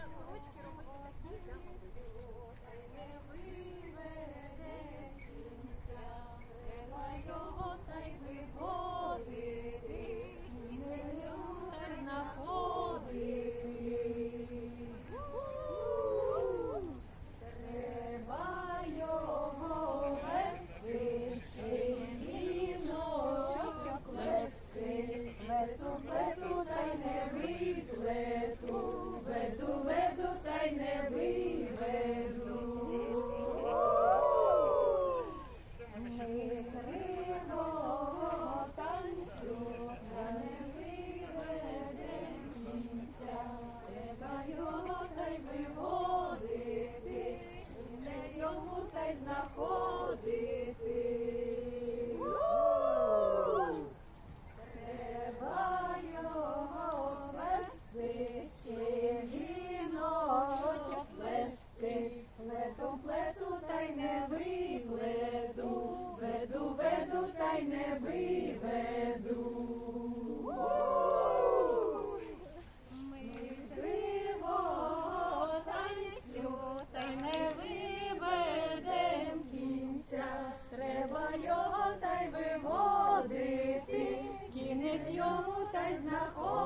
сорочки й виводити, не йому та й знаходити. Ходить йому та й знаходить.